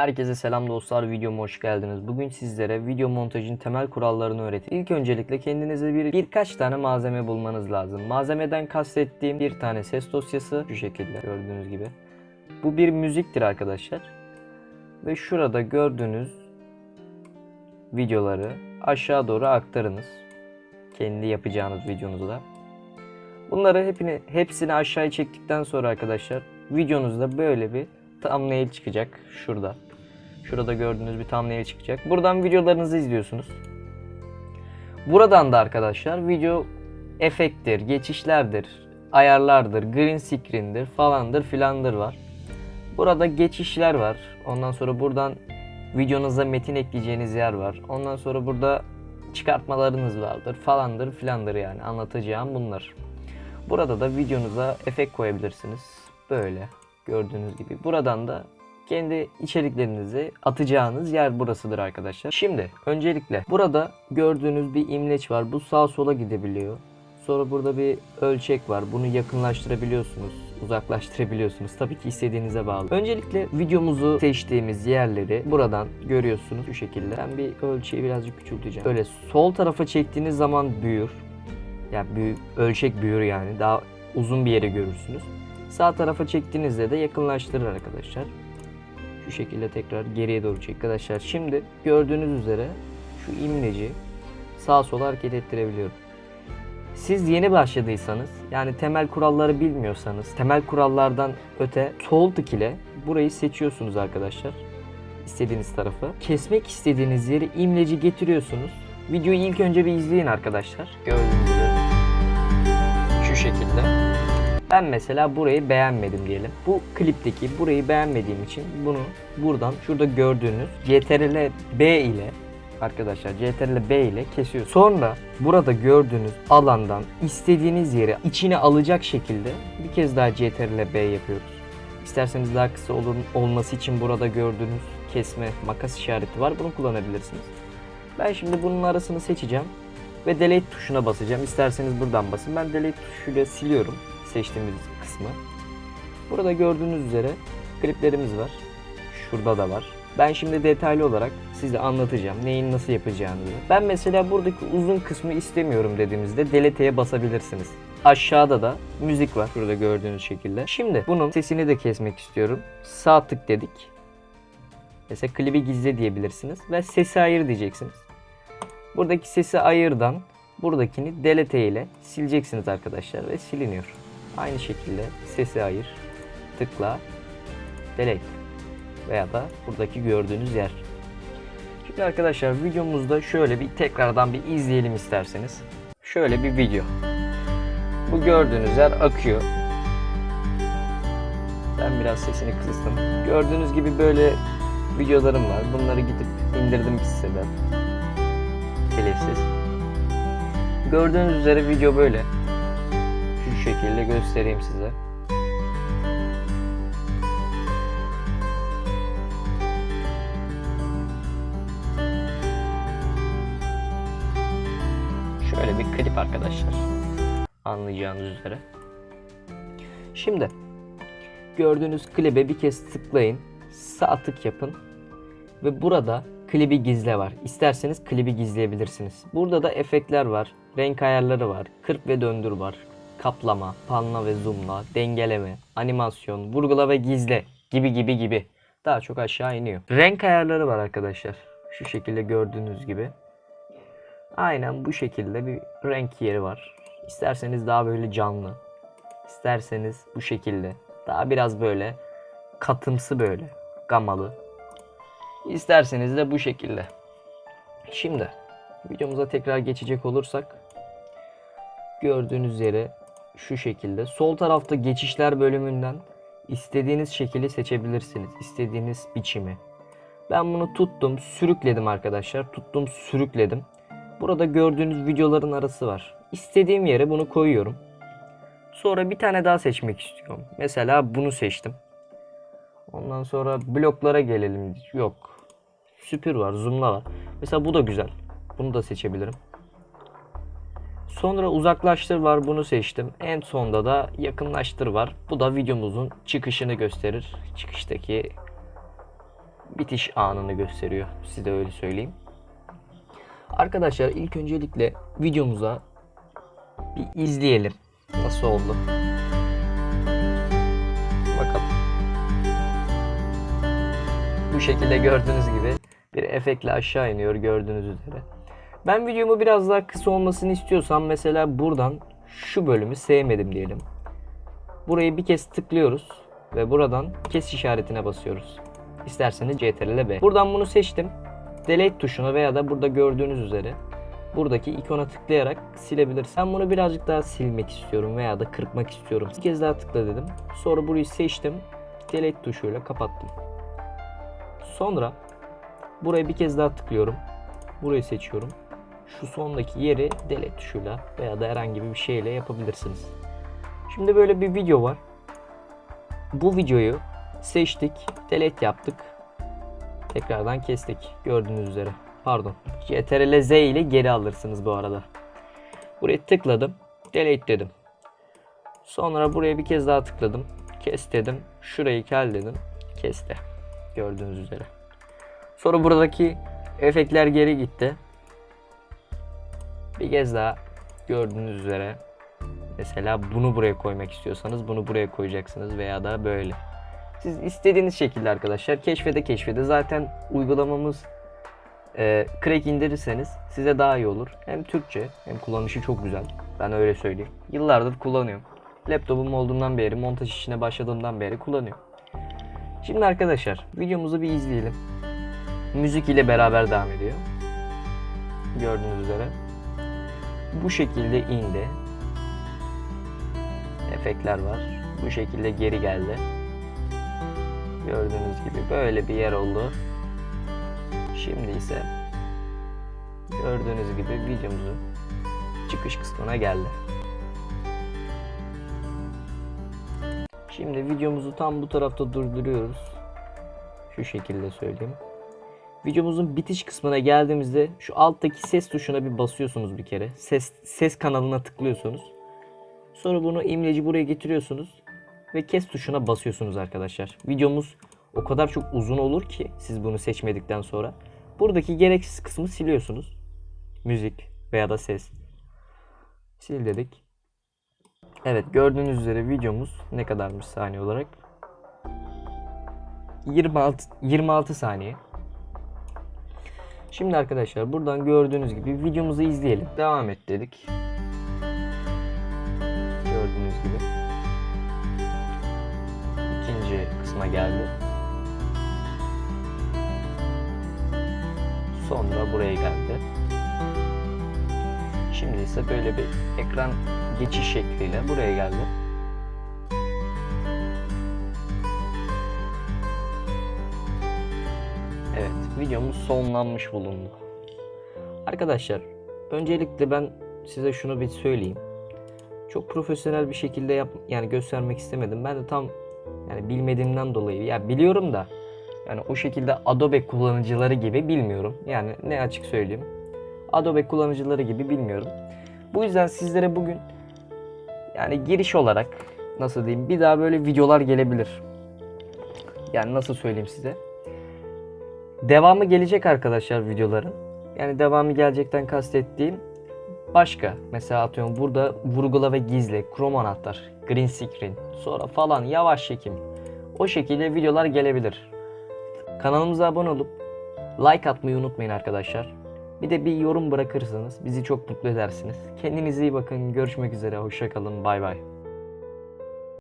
Herkese selam dostlar, videoma hoş geldiniz. Bugün sizlere video montajın temel kurallarını öğreteceğim. İlk öncelikle kendinize bir birkaç tane malzeme bulmanız lazım. Malzemeden kastettiğim bir tane ses dosyası şu şekilde gördüğünüz gibi. Bu bir müziktir arkadaşlar. Ve şurada gördüğünüz videoları aşağı doğru aktarınız. Kendi yapacağınız videonuzda. Bunları hepini, hepsini aşağıya çektikten sonra arkadaşlar videonuzda böyle bir thumbnail çıkacak şurada. Şurada gördüğünüz bir thumbnail çıkacak. Buradan videolarınızı izliyorsunuz. Buradan da arkadaşlar video efekttir, geçişlerdir, ayarlardır, green screen'dir falandır filandır var. Burada geçişler var. Ondan sonra buradan videonuza metin ekleyeceğiniz yer var. Ondan sonra burada çıkartmalarınız vardır falandır filandır yani anlatacağım bunlar. Burada da videonuza efekt koyabilirsiniz. Böyle gördüğünüz gibi. Buradan da kendi içeriklerinizi atacağınız yer burasıdır arkadaşlar. Şimdi öncelikle burada gördüğünüz bir imleç var. Bu sağa sola gidebiliyor. Sonra burada bir ölçek var. Bunu yakınlaştırabiliyorsunuz, uzaklaştırabiliyorsunuz. Tabii ki istediğinize bağlı. Öncelikle videomuzu seçtiğimiz yerleri buradan görüyorsunuz şu şekilde. Ben bir ölçeği birazcık küçülteceğim. Böyle sol tarafa çektiğiniz zaman büyür. Yani büyük, ölçek büyür yani. Daha uzun bir yere görürsünüz. Sağ tarafa çektiğinizde de yakınlaştırır arkadaşlar. Şu şekilde tekrar geriye doğru çek arkadaşlar. Şimdi gördüğünüz üzere şu imleci sağa sola hareket ettirebiliyorum. Siz yeni başladıysanız yani temel kuralları bilmiyorsanız temel kurallardan öte sol tık ile burayı seçiyorsunuz arkadaşlar. İstediğiniz tarafı. Kesmek istediğiniz yeri imleci getiriyorsunuz. Videoyu ilk önce bir izleyin arkadaşlar. Gördüğünüz üzere. Şu şekilde. Ben mesela burayı beğenmedim diyelim. Bu klipteki burayı beğenmediğim için bunu buradan şurada gördüğünüz CTRL B ile arkadaşlar CTRL B ile kesiyor. Sonra burada gördüğünüz alandan istediğiniz yeri içine alacak şekilde bir kez daha CTRL B yapıyoruz. İsterseniz daha kısa olur, olması için burada gördüğünüz kesme makas işareti var. Bunu kullanabilirsiniz. Ben şimdi bunun arasını seçeceğim ve delete tuşuna basacağım. İsterseniz buradan basın. Ben delete tuşuyla siliyorum seçtiğimiz kısmı. Burada gördüğünüz üzere kliplerimiz var. Şurada da var. Ben şimdi detaylı olarak size anlatacağım neyin nasıl yapacağını. Ben mesela buradaki uzun kısmı istemiyorum dediğimizde delete'ye basabilirsiniz. Aşağıda da müzik var burada gördüğünüz şekilde. Şimdi bunun sesini de kesmek istiyorum. Sağ tık dedik. Mesela klibi gizle diyebilirsiniz ve sesi ayır diyeceksiniz. Buradaki sesi ayırdan buradakini delete ile sileceksiniz arkadaşlar ve siliniyor. Aynı şekilde sesi ayır, tıkla, delete veya da buradaki gördüğünüz yer. Şimdi arkadaşlar videomuzda şöyle bir tekrardan bir izleyelim isterseniz. Şöyle bir video. Bu gördüğünüz yer akıyor. Ben biraz sesini kıstım. Gördüğünüz gibi böyle videolarım var. Bunları gidip indirdim bir siteden. Telifsiz. Gördüğünüz üzere video böyle. Şekilde göstereyim size. Şöyle bir klip arkadaşlar. Anlayacağınız üzere. Şimdi gördüğünüz klibe bir kez tıklayın. Sağ tık yapın. Ve burada klibi gizle var. İsterseniz klibi gizleyebilirsiniz. Burada da efektler var. Renk ayarları var. Kırp ve döndür var. Kaplama, panla ve zoomla, dengeleme, animasyon, vurgula ve gizle gibi gibi gibi. Daha çok aşağı iniyor. Renk ayarları var arkadaşlar. Şu şekilde gördüğünüz gibi. Aynen bu şekilde bir renk yeri var. İsterseniz daha böyle canlı. İsterseniz bu şekilde. Daha biraz böyle katımsı böyle. Gamalı. İsterseniz de bu şekilde. Şimdi videomuza tekrar geçecek olursak gördüğünüz yere şu şekilde sol tarafta geçişler bölümünden istediğiniz şekli seçebilirsiniz. İstediğiniz biçimi. Ben bunu tuttum, sürükledim arkadaşlar. Tuttum, sürükledim. Burada gördüğünüz videoların arası var. İstediğim yere bunu koyuyorum. Sonra bir tane daha seçmek istiyorum. Mesela bunu seçtim. Ondan sonra bloklara gelelim. Yok. Süpür var, zoomla var. Mesela bu da güzel. Bunu da seçebilirim. Sonra uzaklaştır var bunu seçtim. En sonda da yakınlaştır var. Bu da videomuzun çıkışını gösterir. Çıkıştaki bitiş anını gösteriyor. Size öyle söyleyeyim. Arkadaşlar ilk öncelikle videomuza bir izleyelim. Nasıl oldu? Bakalım. Bu şekilde gördüğünüz gibi bir efektle aşağı iniyor gördüğünüz üzere. Ben videomu biraz daha kısa olmasını istiyorsam mesela buradan şu bölümü sevmedim diyelim. Burayı bir kez tıklıyoruz ve buradan kes işaretine basıyoruz. İsterseniz CTRL B. Buradan bunu seçtim. Delete tuşuna veya da burada gördüğünüz üzere buradaki ikona tıklayarak silebilirsin. Ben bunu birazcık daha silmek istiyorum veya da kırpmak istiyorum. Bir kez daha tıkla dedim. Sonra burayı seçtim. Delete tuşuyla kapattım. Sonra buraya bir kez daha tıklıyorum. Burayı seçiyorum. Şu sondaki yeri delete tuşuyla veya da herhangi bir şeyle yapabilirsiniz. Şimdi böyle bir video var. Bu videoyu seçtik, delete yaptık. Tekrardan kestik gördüğünüz üzere. Pardon. CTRL Z ile geri alırsınız bu arada. Buraya tıkladım. Delete dedim. Sonra buraya bir kez daha tıkladım. Kes dedim. Şurayı kel dedim. Kesti. Gördüğünüz üzere. Sonra buradaki efektler geri gitti. Bir kez daha gördüğünüz üzere mesela bunu buraya koymak istiyorsanız bunu buraya koyacaksınız veya da böyle. Siz istediğiniz şekilde arkadaşlar keşfede keşfede zaten uygulamamız e, crack indirirseniz size daha iyi olur. Hem Türkçe hem kullanışı çok güzel. Ben öyle söyleyeyim. Yıllardır kullanıyorum. Laptopum olduğundan beri montaj işine başladığımdan beri kullanıyorum. Şimdi arkadaşlar videomuzu bir izleyelim. Müzik ile beraber devam ediyor. Gördüğünüz üzere. Bu şekilde indi. Efektler var. Bu şekilde geri geldi. Gördüğünüz gibi böyle bir yer oldu. Şimdi ise gördüğünüz gibi videomuzun çıkış kısmına geldi. Şimdi videomuzu tam bu tarafta durduruyoruz. Şu şekilde söyleyeyim. Videomuzun bitiş kısmına geldiğimizde şu alttaki ses tuşuna bir basıyorsunuz bir kere. Ses ses kanalına tıklıyorsunuz. Sonra bunu imleci buraya getiriyorsunuz ve kes tuşuna basıyorsunuz arkadaşlar. Videomuz o kadar çok uzun olur ki siz bunu seçmedikten sonra buradaki gereksiz kısmı siliyorsunuz. Müzik veya da ses. Sil dedik. Evet gördüğünüz üzere videomuz ne kadarmış saniye olarak? 26 26 saniye. Şimdi arkadaşlar buradan gördüğünüz gibi videomuzu izleyelim. Devam et dedik. Gördüğünüz gibi. İkinci kısma geldi. Sonra buraya geldi. Şimdi ise böyle bir ekran geçiş şekliyle buraya geldi. Videomuz sonlanmış bulundu. Arkadaşlar, öncelikle ben size şunu bir söyleyeyim. Çok profesyonel bir şekilde yap yani göstermek istemedim. Ben de tam yani bilmediğimden dolayı ya biliyorum da yani o şekilde Adobe kullanıcıları gibi bilmiyorum. Yani ne açık söyleyeyim. Adobe kullanıcıları gibi bilmiyorum. Bu yüzden sizlere bugün yani giriş olarak nasıl diyeyim bir daha böyle videolar gelebilir. Yani nasıl söyleyeyim size. Devamı gelecek arkadaşlar videoların. Yani devamı gelecekten kastettiğim başka. Mesela atıyorum burada vurgula ve gizle, krom anahtar, green screen, sonra falan yavaş çekim. O şekilde videolar gelebilir. Kanalımıza abone olup like atmayı unutmayın arkadaşlar. Bir de bir yorum bırakırsanız bizi çok mutlu edersiniz. Kendinize iyi bakın. Görüşmek üzere. Hoşçakalın. Bay bay.